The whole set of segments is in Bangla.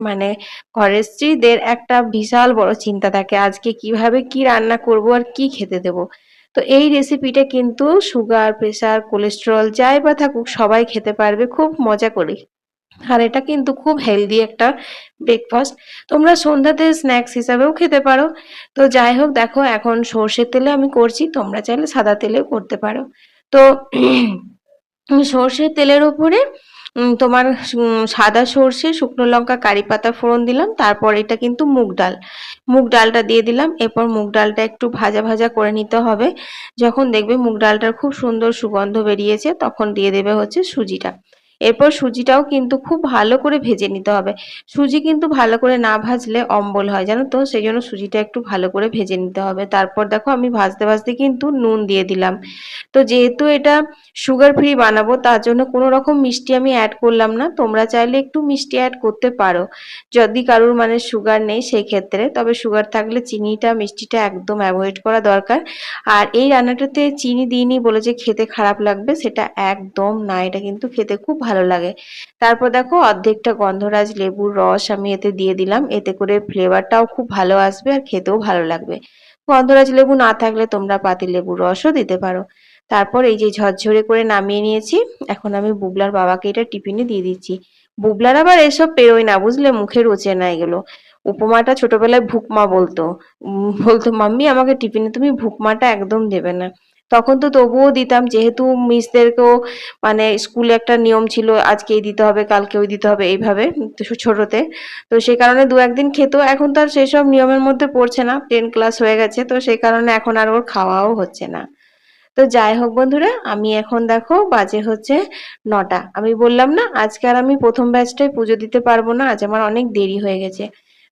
মানে ঘরের স্ত্রীদের একটা বিশাল বড় চিন্তা থাকে, আজকে কীভাবে কি রান্না করব আর কি খেতে দেব। তো এই রেসিপিটা কিন্তু সুগার প্রেসার কোলেস্টেরল যাই বা থাকুক, সবাই খেতে পারবে, খুব মজা করে আর এটা কিন্তু খুব হেলদি একটা ব্রেকফাস্ট তোমরা সন্ধ্যাতে স্ন্যাক্স হিসাবেও খেতে পারো। তো যাই হোক, দেখো, এখন সর্ষের তেলে আমি করছি, তোমরা চাইলে সাদা তেলেও করতে পারো। তো সর্ষের তেলের উপরে তোমার সাদা সর্ষে, শুকনো লঙ্কা, কারি পাতা ফোড়ন দিলাম, তারপর এটা কিন্তু মুগ ডাল। মুগ ডালটা দিয়ে দিলাম, এরপর মুগ ডালটা একটু ভাজা ভাজা করে নিতে হবে। যখন দেখবে মুগ ডালটার খুব সুন্দর সুগন্ধ বেরিয়েছে, তখন দিয়ে দেবে হচ্ছে সুজিটা। এরপর সুজিটাও কিন্তু খুব ভালো করে ভেজে নিতে হবে। সুজি কিন্তু ভালো করে না ভাজলে অম্বল হয়, জানো তো? সেই জন্য সুজিটা একটু ভালো করে ভেজে নিতে হবে। তারপর দেখো আমি ভাজতে ভাজতে কিন্তু নুন দিয়ে দিলাম। তো যেহেতু এটা সুগার ফ্রি বানাবো, তার জন্য কোনো রকম মিষ্টি আমি অ্যাড করলাম না। তোমরা চাইলে একটু মিষ্টি অ্যাড করতে পারো। যদি কারোর মানে সুগার নেই সেই ক্ষেত্রে তবে সুগার থাকলে চিনিটা, মিষ্টিটা একদম অ্যাভয়েড করা দরকার। আর এই রান্নাটাতে চিনি দিইনি বলে যে খেতে খারাপ লাগবে, সেটা একদম না। এটা কিন্তু খেতে খুব ভালো লাগে। তারপর দেখো অর্ধেকটা গন্ধরাজ লেবুর রস আমি এতে দিয়ে দিলাম। এতে করে ফ্লেভারটাও খুব ভালো আসবে আর খেতেও ভালো লাগবে। গন্ধরাজ লেবু না থাকলে তোমরা পাতি লেবুর রসও দিতে পারো। তারপর এই যে ঝরঝরে করে নামিয়ে নিয়েছি, এখন আমি বুবলার বাবাকে এটা টিফিনে দিয়ে দিচ্ছি। বুবলার আবার এসব পেরোয় না, বুঝলে? মুখে রোচে না এগুলো। উপমাটা ছোটবেলায় ভুকমা বলতো। বলতো, মাম্মি, আমাকে টিফিনে তুমি ভুকমাটা একদম দেবে না। তখন তো তবুও দিতাম, যেহেতু মিসদেরকেও মানে স্কুলে একটা নিয়ম ছিল আজকে এই দিতে হবে কালকে ওই দিতে হবে এইভাবে ছোটতে। তো সেই কারণে দু একদিন খেতো, এখন তো আর সেসব নিয়মের মধ্যে পড়ছে না, টেন ক্লাস হয়ে গেছে, তো সেই কারণে এখন আর ওর খাওয়াও হচ্ছে না। তো যাই হোক বন্ধুরা, আমি এখন দেখো বাজে হচ্ছে নটা। আমি বললাম না, আজকে আর আমি প্রথম ব্যাচটায় পুজো দিতে পারব না, আজ আমার অনেক দেরি হয়ে গেছে।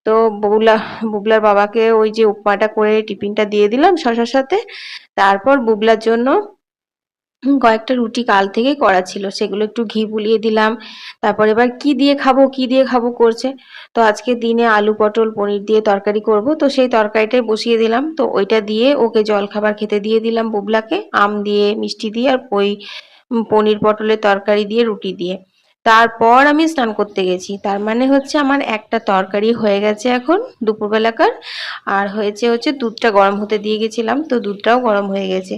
তো বুবলা, বুবলার বাবাকে ওই যে উপমাটা করে টিফিনটা দিয়ে দিলাম শশার সাথে। তারপর বুবলার জন্য কয়েকটা রুটি কাল থেকেই করা ছিল, সেগুলো একটু ঘি বুলিয়ে দিলাম। তারপর এবার কি দিয়ে খাব, কি দিয়ে খাব করছে। তো আজকে দিনে আলু, পটল, পনির দিয়ে তরকারি করব, তো সেই তরকারিটাই বসিয়ে দিলাম। তো ওইটা দিয়ে ওকে জল খাবার খেতে দিয়ে দিলাম বুবলাকে, আম দিয়ে, মিষ্টি দিয়ে আর ওই পনির, পটলের তরকারি দিয়ে, রুটি দিয়ে। তারপর আমি স্নান করতে গেছি। তার মানে হচ্ছে আমার একটা তরকারি হয়ে গেছে এখন দুপুরবেলাকার। আর হয়েছে হচ্ছে দুধটা গরম হতে দিয়ে গেছিলাম, তো দুধটাও গরম হয়ে গেছে।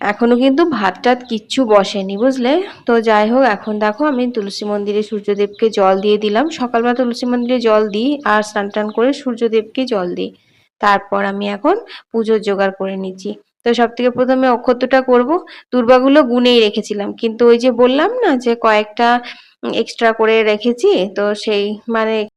এখনও কিন্তু ভাত টাত কিচ্ছু বসেনি, বুঝলে? তো যাই হোক, এখন দেখো আমি তুলসী মন্দিরে সূর্যদেবকে জল দিয়ে দিলাম। সকালবেলা তুলসী মন্দিরে জল দিই আর স্নান টান করে সূর্যদেবকে জল দিই। তারপর আমি এখন পুজোর জোগাড় করে নিচ্ছি। তো সব থেকে প্রথমে অক্ষতটা করব। দুর্বাগুলো গুনেই রেখেছিলাম। কিন্তু ওই যে বললাম না যে কয়েকটা এক্সট্রা করে রেখেছি, তো সেই মানে